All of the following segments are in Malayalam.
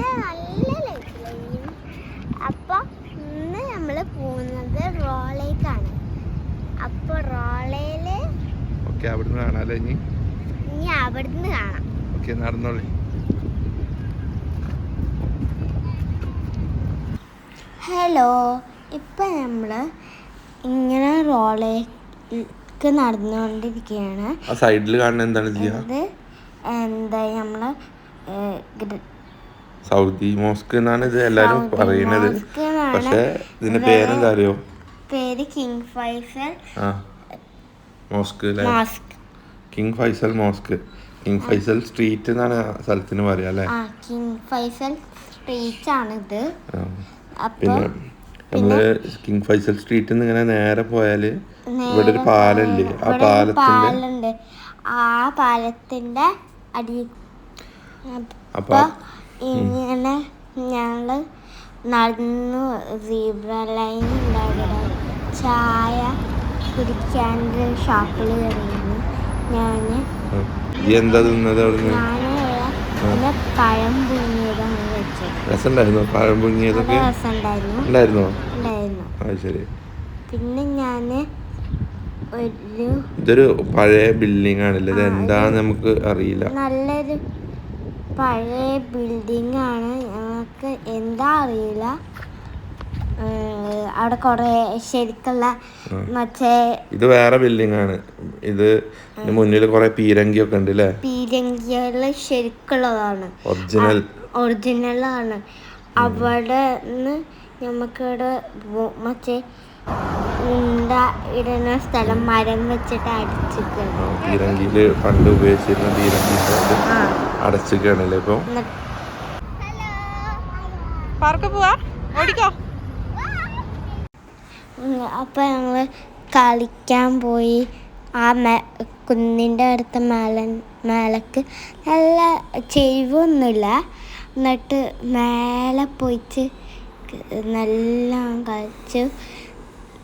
നല്ല നല്ല ലൈറ്റിലും അപ്പൊ ഇന്ന് നമ്മൾ പോകുന്നത് റോളേക്കാണ് അപ്പോൾ റോളേൽ ഓക്കെ അവിടുന്ന് കാണാമല്ലേ ഇനി? ഇനി അവിടുന്ന് കാണാം. ഓക്കെ നടന്നോളി. ഹലോ ഇപ്പം നമ്മൾ ഇങ്ങനെ റോളേക്ക് നടന്നുകൊണ്ടിരിക്കുകയാണ്. സൈഡിൽ കാണുന്ന എന്താണ് എന്താ? നമ്മൾ സൗദി മോസ്ക് എന്നാണ് ഇത് എല്ലാരും പറയുന്നത്. പക്ഷെ ഇതിന്റെ പേരെന്താ അറിയോ? പേര് കിങ് ഫൈസൽ. ആ മോസ്ക് അല്ലേ? King Faisal mosque. King Faisal street എന്നാണ് സ്ഥലത്തിന് പറയാ അല്ലേ? കിങ് ഫൈസൽ സ്ട്രീറ്റ് ആണിത് പിന്നെ നമ്മൾ കിങ് ഫൈസൽ സ്ട്രീറ്റിൽ നിന്ന് ഇങ്ങനെ നേരെ പോയാൽ ഇവിടെ ഒരു പാലല്ലേ? ആ പാലത്തിന്റെ ആ പാലത്തിന്റെ അടി അപ്പൊ ഇങ്ങനെ ഞങ്ങൾ നടന്നു സീബ്ര ലൈൻ അവിടെ ചായ കുടിക്കാന്റെ ഷോപ്പിൽ കയറിയിരുന്നു. ഞാൻ എന്താ തിന്നത് അവിടുന്ന്? പഴം പുഴുങ്ങിയതാണ് വെച്ചത് രസമുണ്ടായിരുന്നോ പഴം പുഴുങ്ങിയതൊക്കെ? ഉണ്ടായിരുന്നോ? ഉണ്ടായിരുന്നു. അത് ശരി. പിന്നെ ഞാൻ ഒരു ഇതൊരു പഴയ ബിൽഡിംഗ് ആണല്ലേ? ഇത് എന്താന്ന് നമുക്ക് അറിയില്ല. നല്ലൊരു പഴയ ബിൽഡിംഗ് ആണ്. ഞങ്ങൾക്ക് എന്താ അറിയില്ല. അവിടെ കുറേ ശരിക്കുള്ള മറ്റേ ഇത് വേറെ ബിൽഡിംഗ് ആണ്. ഇത് മുന്നിൽ കുറെ പീരങ്കിയൊക്കെ ഉണ്ട് അല്ലേ പീരങ്കികൾ ശരിക്കുള്ളതാണ്. ഒറിജിനൽ ഒറിജിനലാണ് അവിടെ നിന്ന് നമുക്കിവിടെ മറ്റേ ഉണ്ട ഇടുന്ന സ്ഥലം മരം വെച്ചിട്ട് അടിച്ചിട്ടുണ്ട്. പീരങ്കിയിൽ പണ്ട് ഉപയോഗിച്ചിരുന്ന പീരങ്കി അടച്ചിക്കാണല്ലേ ഇപ്പൊ? പാർക്ക് പോവാ? ഓടിക്കോ. അപ്പൊ ഞങ്ങൾ കളിക്കാൻ പോയി. ആ മേ കുന്നിന്റെ അടുത്ത മേല മേലക്ക് നല്ല ചെരിവൊന്നുമില്ല. എന്നിട്ട് മേലെ പോയിട്ട് നല്ല കളിച്ചു.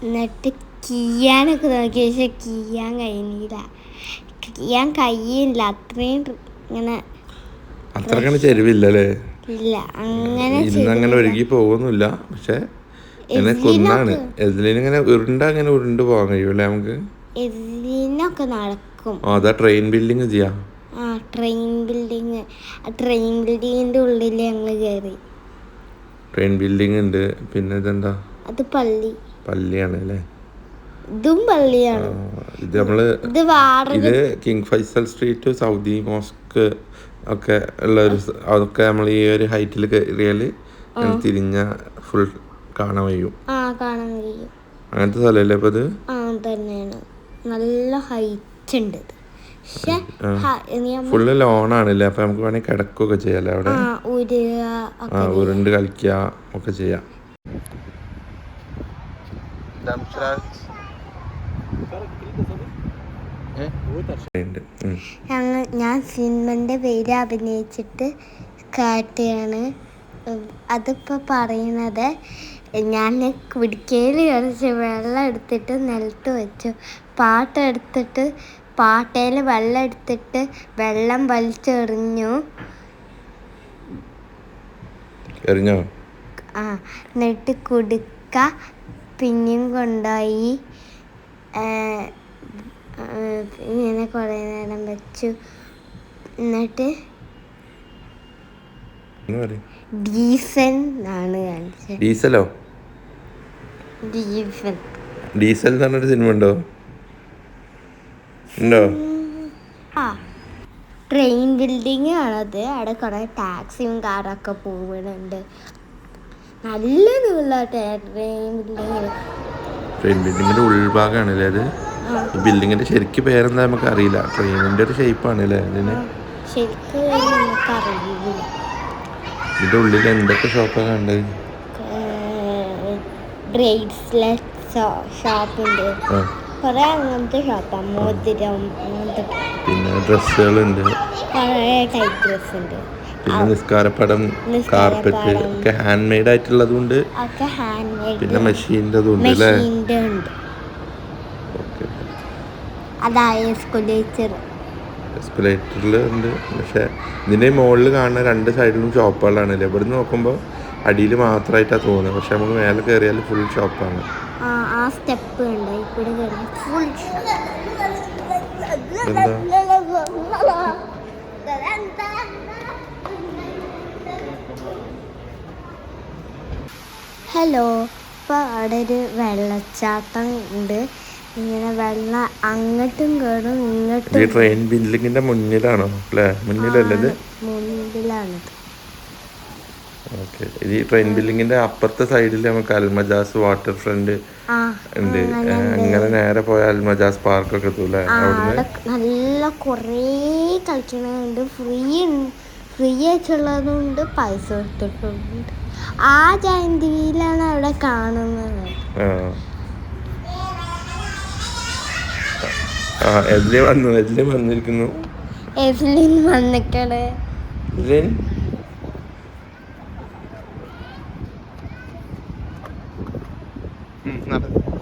എന്നിട്ട് കീയാനൊക്കെ നോക്കിയ പക്ഷെ കീയാൻ കഴിഞ്ഞില്ല. കീയാൻ കഴിയില്ല. അത്രയും ഇങ്ങനെ അത്രക്കങ്ങനെ ചെരുവില്ലല്ലേ? ഇല്ല അങ്ങനെ ഇന്ന് അങ്ങനെ ഒഴുകി പോകുന്നില്ല. പക്ഷെ ഇങ്ങനെ കൊന്നാണ്. എതിലിനെ ഉരുണ്ട അങ്ങനെ ഉരുണ്ട് പോകാൻ കഴിയൂല്ലേ നമുക്ക്? നടക്കും. അതാ ട്രെയിൻ ബിൽഡിങ് ചെയ്യാം. ആ ട്രെയിൻ ബിൽഡിങ് ആ ട്രെയിൻ ബിൽഡിങ്ങിന്റെ ഉള്ളിൽ ഞങ്ങൾ കയറി ട്രെയിൻ ബിൽഡിംഗ് ഉണ്ട്. പിന്നെ ഇതെന്താ? അത് പള്ളി. പള്ളിയാണ് അല്ലേ? ഇതും പള്ളിയാണ്. ഇത് നമ്മൾ ഇത് king Faisal street Saudi mosque ഒക്കെ ഉള്ള ഒരു അതൊക്കെ നമ്മൾ ഈ ഒരു ഹൈറ്റിൽ കയറിയാൽ തിരിഞ്ഞ ഫുൾ കാണാൻ കഴിയും അങ്ങനത്തെ സ്ഥലമല്ലേ ഇപ്പൊ ഇത്? ആ തന്നെയാണ്. നല്ല ഹൈറ്റ് ഉണ്ട് ഫുള്ള് ലോൺ ആണല്ലേ? അപ്പൊ നമുക്ക് വേണമെങ്കിൽ കിടക്കുകയൊക്കെ ചെയ്യാല്ലേ അവിടെ? ആ ഉരുണ്ട് കളിക്കുക ഒക്കെ ചെയ്യാം. ഞാൻ സിനിമന്റെ പേര് അഭിനയിച്ചിട്ട് കാട്ടിയാണ്. അതിപ്പോ അതിപ്പോൾ പറയുന്നത് ഞാൻ കുടിക്കയിൽ കുറച്ച് വെള്ളം എടുത്തിട്ട് നിലത്ത് വെച്ചു. പാട്ടെടുത്തിട്ട് പാട്ടയിൽ വെള്ളം എടുത്തിട്ട് വെള്ളം വലിച്ചെറിഞ്ഞു. എറിഞ്ഞോ? ആ എന്നിട്ട് കുടുക്ക പിന്നെയും കൊണ്ടുപോയി. ഇങ്ങനെ കുറേ നേരം വെച്ചു. എന്നിട്ട് എന്ന് പറയും. ആണ് കാണിച്ചത് ഡീസലോ? ഡീസൽ. ഡീസൽ എന്ന് പറഞ്ഞൊരു സിനിമ ഉണ്ടോ? ഉണ്ടോ? ആ. ട്രെയിൻ ബിൽഡിംഗ് ആണത്. അവിടെ കുറേ ടാക്സിയും കാറൊക്കെ പോകുന്നുണ്ട്. നല്ല നീള ട്രെയിൻ ബിൽഡിംഗ് ട്രെയിൻ ബിൽഡിങ്ങിന്റെ ഉൾഭാഗമാണല്ലേ അത്? ഈ ബിൽഡിങ്ങിന്റെ ശരിക്ക് പേരെന്താ നമുക്ക് അറിയില്ല. ട്രെയിനിന്റെ ഒരു ഷേപ്പാണ് അല്ലേ ഇതിന്? ഇതിന്റെ ഉള്ളിൽ എന്തൊക്കെ ഷോപ്പാണ് കണ്ടത് ഷോപ്പുണ്ട്. കുറേ അങ്ങനത്തെ ഷോപ്പാണ് മോതിരം അങ്ങനത്തെ പിന്നെ ഡ്രസ്സുകളുണ്ട്. കുറേ ടൈപ്പ് ഡ്രസ് ഉണ്ട് പിന്നെ നിസ്കാരപ്പടം. കാർപ്പറ്റ് ഒക്കെ ഹാൻഡ് മെയ്ഡ് ആയിട്ടുള്ളതുണ്ട് പിന്നെ മെഷീന്റെ ഉണ്ട് അല്ലേ? അതായ എസ്കുലേറ്റർ എസ്കുലേറ്ററിൽ ഉണ്ട്. പക്ഷെ ഇതിന്റെ മുകളിൽ കാണുന്ന രണ്ട് സൈഡിലും ഷോപ്പുകളാണ് അല്ലേ ഇവിടുന്ന് നോക്കുമ്പോൾ അടിയിൽ മാത്രമായിട്ടാണ് തോന്നുന്നത് പക്ഷെ നമുക്ക് മേലെ കയറിയാൽ ഫുൾ ഷോപ്പാണ് ആ സ്റ്റെപ്പ് ഉണ്ട് ഇവിടെ ഫുൾ ഹലോ. ഇപ്പൊ അവിടെ ഒരു വെള്ളച്ചാട്ടം ഉണ്ട്. ഇങ്ങനെ വെള്ളം അങ്ങോട്ടും കേറും ഇങ്ങോട്ടും ട്രെയിൻ ബിൽഡിങ്ങിന്റെ മുന്നിലാണോ? അല്ലേ? മുന്നിലല്ലത് മുൻപിലാണിത് ഓക്കെ. ഇത് ഈ ട്രെയിൻ ബിൽഡിങ്ങിന്റെ അപ്പുറത്തെ സൈഡിൽ നമുക്ക് അൽമജാസ് വാട്ടർ ഫ്രണ്ട് ഉണ്ട്. അങ്ങനെ നേരെ പോയ അൽമജാസ് പാർക്ക് ഒക്കെ അവിടുന്ന്? അവിടെ നല്ല കൊറേ കളിക്കണുണ്ട്. ഫ്രീ ഫ്രീ ആയിട്ടുള്ളതുണ്ട് പൈസ കൊടുത്തിട്ടുണ്ട് ആ ജയന്തിയിലാണ് അവിടെ കാണുന്നത്. എവ്ലിൻ വന്നു എവ്ലിൻ വന്നിരിക്കുന്നു. എവ്ലിൻ വന്നിക്കണ്. എവ്ലിൻ നടന്നു